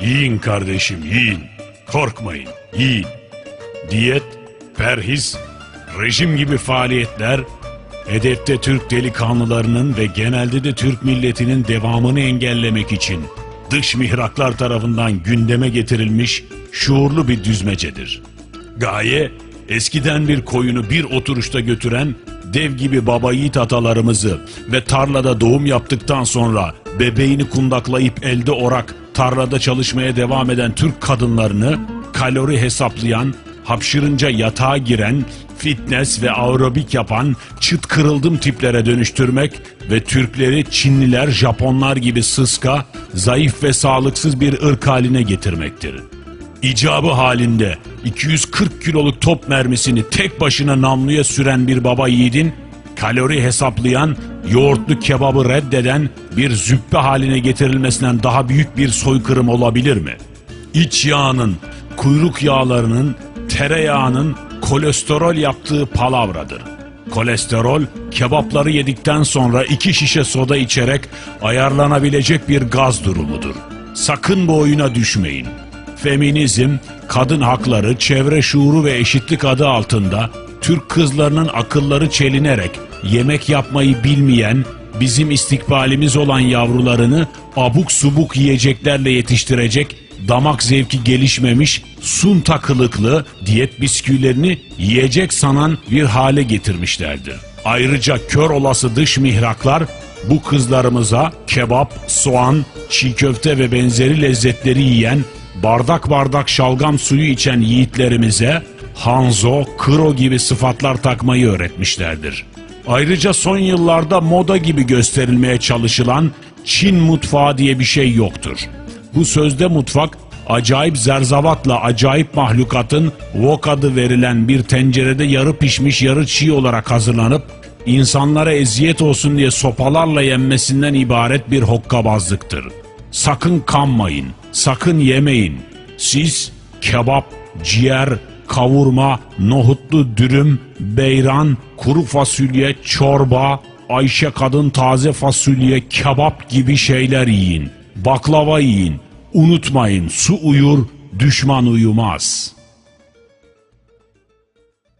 Yiyin kardeşim yiyin. Korkmayın yiyin. Diyet, perhiz, rejim gibi faaliyetler hedefte Türk delikanlılarının ve genelde de Türk milletinin devamını engellemek için dış mihraklar tarafından gündeme getirilmiş şuurlu bir düzmecedir. Gaye eskiden bir koyunu bir oturuşta götüren dev gibi baba yiğit atalarımızı ve tarlada doğum yaptıktan sonra bebeğini kundaklayıp elde orak tarlada çalışmaya devam eden Türk kadınlarını kalori hesaplayan, hapşırınca yatağa giren, fitness ve aerobik yapan çıt kırıldım tiplere dönüştürmek ve Türkleri Çinliler, Japonlar gibi sıska, zayıf ve sağlıksız bir ırk haline getirmektir. İcabı halinde 240 kiloluk top mermisini tek başına namluya süren bir baba yiğidin kalori hesaplayan, yoğurtlu kebabı reddeden bir züppe haline getirilmesinden daha büyük bir soykırım olabilir mi? İç yağının, kuyruk yağlarının, tereyağının kolesterol yaptığı palavradır. Kolesterol, kebapları yedikten sonra iki şişe soda içerek ayarlanabilecek bir gaz durumudur. Sakın bu oyuna düşmeyin. Feminizm, kadın hakları, çevre şuuru ve eşitlik adı altında Türk kızlarının akılları çelinerek yemek yapmayı bilmeyen, bizim istikbalimiz olan yavrularını abuk subuk yiyeceklerle yetiştirecek, damak zevki gelişmemiş, sunta kılıklı diyet bisküvilerini yiyecek sanan bir hale getirmişlerdir. Ayrıca kör olası dış mihraklar bu kızlarımıza kebap, soğan, çiğ köfte ve benzeri lezzetleri yiyen bardak bardak şalgam suyu içen yiğitlerimize Hanzo, Kro gibi sıfatlar takmayı öğretmişlerdir. Ayrıca son yıllarda moda gibi gösterilmeye çalışılan Çin mutfağı diye bir şey yoktur. Bu sözde mutfak acayip zerzavatla acayip mahlukatın wok adı verilen bir tencerede yarı pişmiş yarı çiğ olarak hazırlanıp insanlara eziyet olsun diye sopalarla yenmesinden ibaret bir hokkabazlıktır. Sakın kanmayın, sakın yemeyin. Siz kebap, ciğer, kavurma, nohutlu dürüm, beyran, kuru fasulye, çorba, Ayşe kadın taze fasulye, kebap gibi şeyler yiyin. Baklava yiyin. Unutmayın su uyur, düşman uyumaz.''